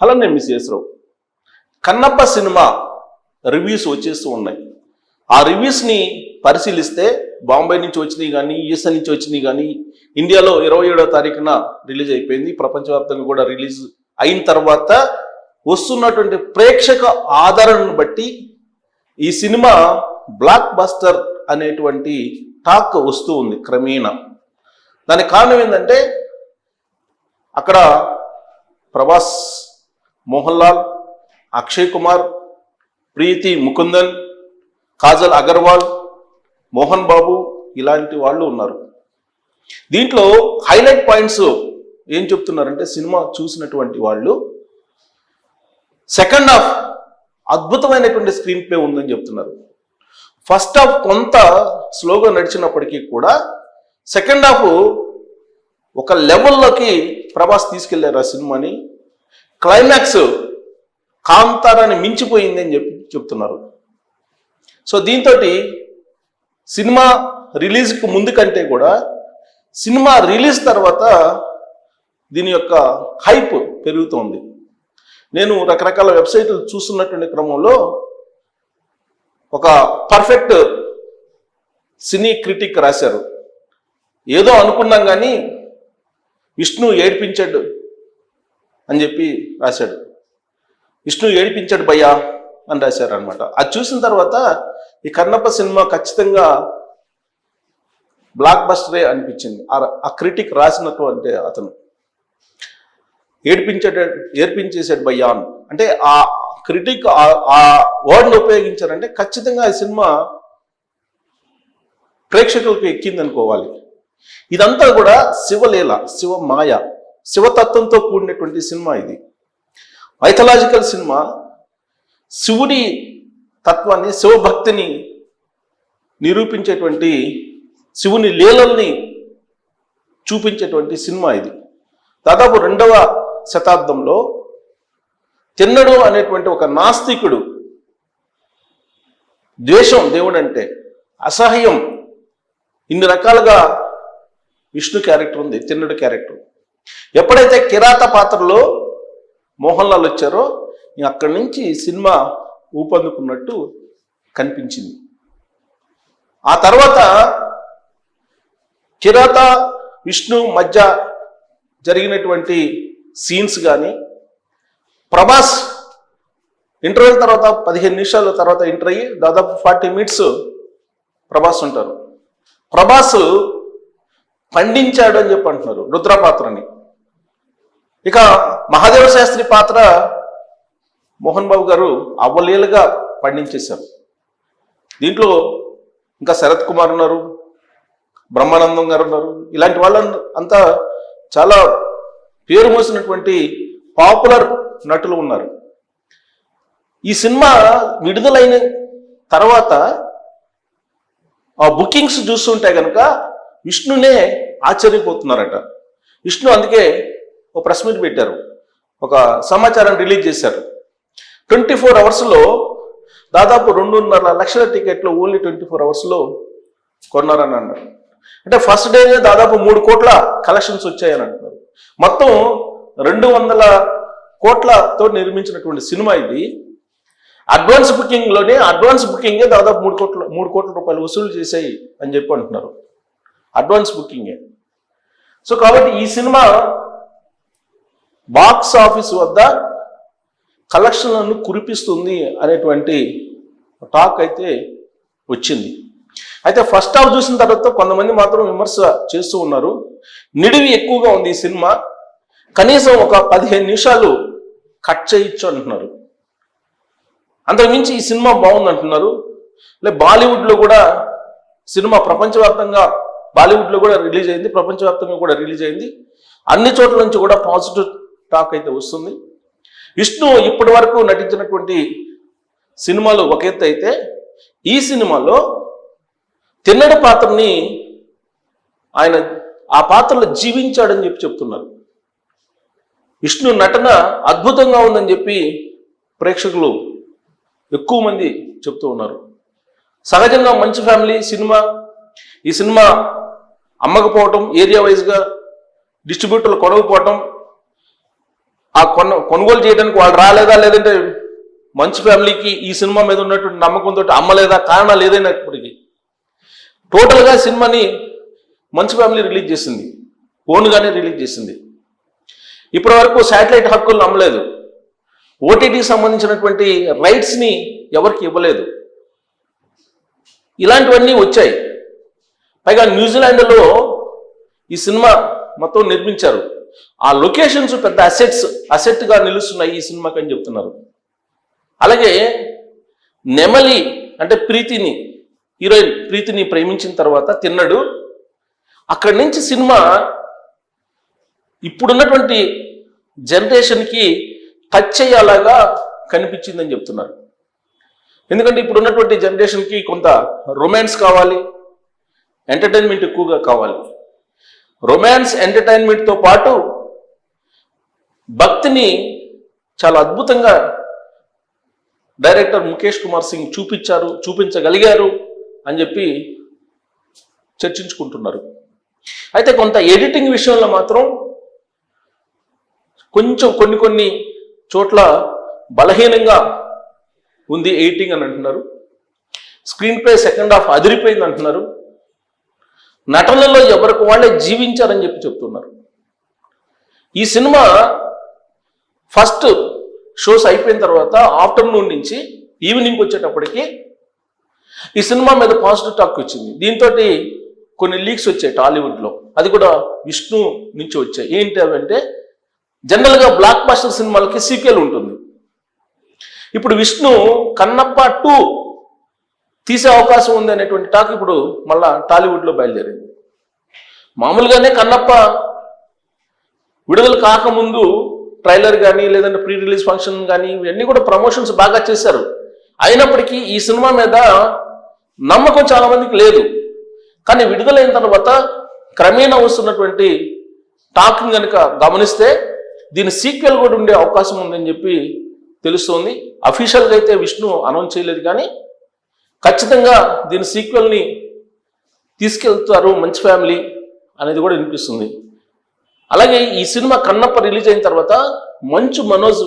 Hello నేను మిస్ చేసరావు కన్నప్ప సినిమా రివ్యూస్ వచ్చేస్తూ ఉన్నాయి. ఆ రివ్యూస్ని పరిశీలిస్తే బాంబే నుంచి వచ్చినాయి కానీ యుఎస్ఏ నుంచి వచ్చినాయి కానీ ఇండియాలో ఇరవై ఏడో తారీఖున రిలీజ్ అయిపోయింది. ప్రపంచవ్యాప్తంగా కూడా రిలీజ్ అయిన తర్వాత వస్తున్నటువంటి ప్రేక్షక ఆదరణను బట్టి ఈ సినిమా బ్లాక్ బస్టర్ అనేటువంటి టాక్ వస్తూ ఉంది క్రమేణా. దానికి కారణం ఏంటంటే అక్కడ ప్రభాస్ మోహన్ లాల్ అక్షయ్ కుమార్ ప్రీతి ముకుందన్ కాజల్ అగర్వాల్ మోహన్ బాబు ఇలాంటి వాళ్ళు ఉన్నారు. దీంట్లో హైలైట్ పాయింట్స్ ఏం చెప్తున్నారంటే సినిమా చూసినటువంటి వాళ్ళు సెకండ్ హాఫ్ అద్భుతమైనటువంటి స్క్రీన్ ప్లే ఉందని చెప్తున్నారు. ఫస్ట్ హాఫ్ కొంత స్లోగా నడిచినప్పటికీ కూడా సెకండ్ హాఫ్ ఒక లెవెల్లోకి ప్రభాస్ తీసుకెళ్ళారు ఆ సినిమాని. క్లైమాక్స్ కాంతారాన్ని మించిపోయింది అని చెప్పి చెప్తున్నారు. సో దీంతో సినిమా రిలీజ్కి ముందు కంటే కూడా సినిమా రిలీజ్ తర్వాత దీని యొక్క హైప్ పెరుగుతోంది. నేను రకరకాల వెబ్సైట్లు చూస్తున్నటువంటి క్రమంలో ఒక పర్ఫెక్ట్ సినీ క్రిటిక్ రాశారు. ఏదో అనుకున్నాం కానీ విష్ణు ఏడ్పించాడు అని చెప్పి రాశాడు. విష్ణు ఏడిపించాడు భయ్యా అని రాశారు అనమాట అది చూసిన తర్వాత ఈ కన్నప్ప సినిమా ఖచ్చితంగా బ్లాక్ బస్టరే అనిపించింది. ఆ- క్రిటిక్ క్రిటిక్ రాసినటువంటి అతను. ఏడిపించాడు ఏడ్పించేసాడు భయ్యా అని. అంటే ఆ క్రిటిక్ ఆ వర్డ్ని ఉపయోగించారంటే ఖచ్చితంగా ఈ సినిమా ప్రేక్షకులకు ఎక్కింది అనుకోవాలి ఇదంతా కూడా శివలీల శివ మాయ శివతత్వంతో కూడినటువంటి సినిమా ఇది. Mythological cinema. శివుడి తత్వాన్ని శివభక్తిని నిరూపించేటువంటి శివుని లీలల్ని చూపించేటువంటి సినిమా ఇది. దాదాపు రెండవ శతాబ్దంలో తిన్నడు అనేటువంటి ఒక నాస్తికుడు ద్వేషం దేవుడు అంటే అసహ్యం ఇన్ని రకాలుగా విష్ణు క్యారెక్టర్ ఉంది తిన్నడు క్యారెక్టర్. ఎప్పుడైతే కిరాత పాత్రలో మోహన్ లాల్ వచ్చారో అక్కడి నుంచి సినిమా ఊపందుకున్నట్టు కనిపించింది. ఆ తర్వాత కిరాత విష్ణు మధ్య జరిగినటువంటి సీన్స్ కానీ ప్రభాస్ ఇంటర్వ్యూ తర్వాత పదిహేను నిమిషాల తర్వాత ఇంటర్ అయ్యి దాదాపు ఫార్టీ మినిట్స్ ప్రభాస్ ఉంటారు. ప్రభాస్ పండించాడు అని చెప్పి అంటున్నారు రుద్రపాత్రని. ఇక మహాదేవ శాస్త్రి పాత్ర మోహన్ బాబు గారు అవ్వలీలుగా పండించేశారు. దీంట్లో ఇంకా శరత్ కుమార్ ఉన్నారు బ్రహ్మానందం గారు ఉన్నారు. ఇలాంటి వాళ్ళ అంతా చాలా పేరు మోసినటువంటి పాపులర్ నటులు ఉన్నారు. ఈ సినిమా విడుదలైన తర్వాత ఆ బుకింగ్స్ చూస్తుంటే కనుక విష్ణునే ఆశ్చర్యపోతున్నారట. విష్ణు అందుకే ఒక ప్రెస్ మీట్ పెట్టారు. ఒక సమాచారం రిలీజ్ చేశారు. ట్వంటీ ఫోర్ అవర్స్లో దాదాపు రెండున్నర లక్షల టికెట్లు ఓన్లీ ట్వంటీ ఫోర్ అవర్స్లో కొన్నారని అన్నారు. అంటే ఫస్ట్ డేనే దాదాపు మూడు కోట్ల కలెక్షన్స్ వచ్చాయని అంటున్నారు. మొత్తం రెండు వందల కోట్లతో నిర్మించినటువంటి సినిమా ఇది. అడ్వాన్స్ బుకింగ్లోనే అడ్వాన్స్ బుకింగే దాదాపు మూడు కోట్ల మూడు కోట్ల రూపాయలు వసూలు చేశాయి అని చెప్పి అంటున్నారు. అడ్వాన్స్ బుకింగే. సో కాబట్టి ఈ సినిమా బాక్స్ ఆఫీస్ వద్ద కలెక్షన్లను కురిపిస్తుంది అనేటువంటి టాక్ అయితే వచ్చింది. అయితే ఫస్ట్ హాఫ్ చూసిన తర్వాత కొంతమంది మాత్రం విమర్శ చేస్తూ ఉన్నారు. నిడివి ఎక్కువగా ఉంది ఈ సినిమా. కనీసం ఒక పదిహేను నిమిషాలు కట్ చేయొచ్చు అంటున్నారు. అంతకుమించి ఈ సినిమా బాగుంది అంటున్నారు. లే బాలీవుడ్లో కూడా సినిమా ప్రపంచవ్యాప్తంగా బాలీవుడ్లో కూడా రిలీజ్ అయింది ప్రపంచవ్యాప్తంగా కూడా రిలీజ్ అయింది. అన్ని చోట్ల నుంచి కూడా పాజిటివ్ టాక్ అయితే వస్తుంది. విష్ణు ఇప్పటి వరకు నటించినటువంటి సినిమాలు ఒక ఎత్తు అయితే ఈ సినిమాలో తిన్నడి పాత్రని ఆయన ఆ పాత్రలో జీవించాడని చెప్పి చెప్తున్నారు. విష్ణు నటన అద్భుతంగా ఉందని చెప్పి ప్రేక్షకులు ఎక్కువ మంది చెప్తూ ఉన్నారు. సహజంగా మంచి ఫ్యామిలీ సినిమా ఈ సినిమా అమ్మకపోవటం ఏరియా వైజ్గా డిస్ట్రిబ్యూటర్లు కొనకపోవటం ఆ కొన కొనుగోలు చేయడానికి వాళ్ళు రాలేదా? లేదంటే మంచి ఫ్యామిలీకి ఈ సినిమా మీద ఉన్నటువంటి నమ్మకంతో అమ్మలేదా? కారణాలు ఏదైనప్పటికీ టోటల్గా సినిమాని మంచి ఫ్యామిలీ రిలీజ్ చేసింది. ఓన్గానే రిలీజ్ చేసింది. ఇప్పటి వరకు శాటిలైట్ హక్కులు అమ్మలేదు. ఓటీటీకి సంబంధించినటువంటి రైట్స్ని ఎవరికి ఇవ్వలేదు. ఇలాంటివన్నీ వచ్చాయి. పైగా న్యూజిలాండ్లో ఈ సినిమా మొత్తం నిర్మించారు. ఆ లొకేషన్స్ పెద్ద అసెట్స్ అసెట్గా నిలుస్తున్నాయి ఈ సినిమాకి అని చెప్తున్నారు. అలాగే నెమలి అంటే ప్రీతిని హీరోయిన్ ప్రీతిని ప్రేమించిన తర్వాత తిన్నాడు. అక్కడి నుంచి సినిమా ఇప్పుడున్నటువంటి జనరేషన్కి టచ్ అయ్యేలాగా కనిపించిందని చెప్తున్నారు. ఎందుకంటే ఇప్పుడు ఉన్నటువంటి జనరేషన్కి కొంత రొమాన్స్ కావాలి ఎంటర్టైన్మెంట్ ఎక్కువగా కావాలి. రొమాన్స్ ఎంటర్టైన్మెంట్తో పాటు భక్తిని చాలా అద్భుతంగా డైరెక్టర్ ముఖేష్ కుమార్ సింగ్ చూపించారు చూపించగలిగారు అని చెప్పి చర్చించుకుంటున్నారు. అయితే కొంత ఎడిటింగ్ విషయంలో మాత్రం కొంచెం కొన్ని కొన్ని చోట్ల బలహీనంగా ఉంది ఎయిటింగ్ అని అంటున్నారు. స్క్రీన్ ప్లే సెకండ్ హాఫ్ అదిరిపోయింది అంటున్నారు. నటనలో ఎవరికి వాళ్ళే జీవించారని చెప్పి చెప్తున్నారు. ఈ సినిమా ఫస్ట్ షోస్ అయిపోయిన తర్వాత ఆఫ్టర్నూన్ నుంచి ఈవినింగ్ వచ్చేటప్పటికి ఈ సినిమా మీద పాజిటివ్ టాక్ వచ్చింది. దీంతో కొన్ని లీక్స్ వచ్చాయి టాలీవుడ్లో. అది కూడా విష్ణు నుంచి వచ్చాయి. ఏంటి అవంటే జనరల్గా బ్లాక్ బాస్టర్ సినిమాలకి సీక్వెల్ ఉంటుంది. ఇప్పుడు విష్ణు కన్నప్ప టూ తీసే అవకాశం ఉంది అనేటువంటి టాక్ ఇప్పుడు మళ్ళా టాలీవుడ్లో బయలుదేరింది. మామూలుగానే కన్నప్ప విడుదల కాకముందు ట్రైలర్ కానీ లేదంటే ప్రీ రిలీజ్ ఫంక్షన్ కానీ ఇవన్నీ కూడా ప్రమోషన్స్ బాగా చేశారు. అయినప్పటికీ ఈ సినిమా మీద నమ్మకం చాలా మందికి లేదు. కానీ విడుదలైన తర్వాత క్రమేణా వస్తున్నటువంటి టాక్ని కనుక గమనిస్తే దీని సీక్వెల్ కూడా ఉండే అవకాశం ఉందని చెప్పి తెలుస్తోంది. అఫీషియల్గా అయితే విష్ణు అనౌన్స్ చేయలేదు కానీ ఖచ్చితంగా దీని సీక్వెల్ని తీసుకెళ్తారు మంచి ఫ్యామిలీ అనేది కూడా వినిపిస్తుంది. అలాగే ఈ సినిమా కన్నప్ప రిలీజ్ అయిన తర్వాత మంచు మనోజ్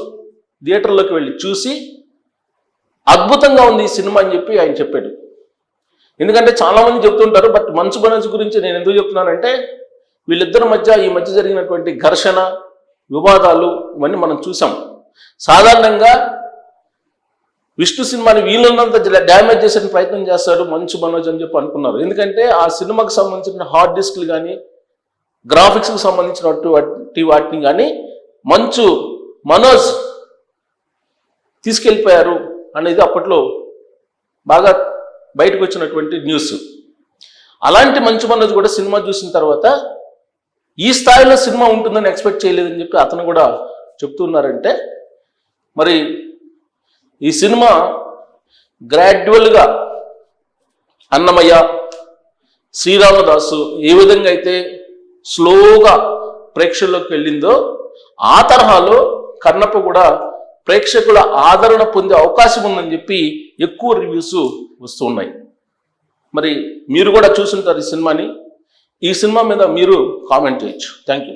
థియేటర్లోకి వెళ్ళి చూసి అద్భుతంగా ఉంది ఈ సినిమా అని చెప్పి ఆయన చెప్పాడు. ఎందుకంటే చాలామంది చెప్తుంటారు బట్ మంచు మనోజ్ గురించి నేను ఎందుకు చెప్తున్నానంటే వీళ్ళిద్దరి మధ్య ఈ మధ్య జరిగినటువంటి ఘర్షణ వివాదాలు ఇవన్నీ మనం చూసాం. సాధారణంగా విష్ణు సినిమాని వీలున్నంత డ్యామేజ్ చేసే ప్రయత్నం చేస్తాడు మంచు మనోజ్ అని చెప్పి అనుకున్నారు. ఎందుకంటే ఆ సినిమాకి సంబంధించిన హార్డ్ డిస్క్లు కానీ గ్రాఫిక్స్కి సంబంధించినటువంటి వాటిని కానీ మంచు మనోజ్ తీసుకెళ్ళిపోయారు అనేది అప్పట్లో బాగా బయటకు వచ్చినటువంటి న్యూస్. అలాంటి మంచు మనోజ్ కూడా సినిమా చూసిన తర్వాత ఈ స్థాయిలో సినిమా ఉంటుందని ఎక్స్పెక్ట్ చేయలేదని చెప్పి అతను కూడా చెప్తున్నారంటే మరి ఈ సినిమా గ్రాడ్యువల్గా అన్నమయ్య శ్రీరామదాసు ఏ విధంగా అయితే స్లోగా ప్రేక్షకుల్లోకి వెళ్ళిందో ఆ తరహాలో కన్నప్ప కూడా ప్రేక్షకుల ఆదరణ పొందే అవకాశం ఉందని చెప్పి ఎక్కువ రివ్యూస్ వస్తున్నాయి మరి మీరు కూడా చూసుంటారు ఈ సినిమాని. ఈ సినిమా మీద మీరు కామెంట్ చేయొచ్చు. Thank you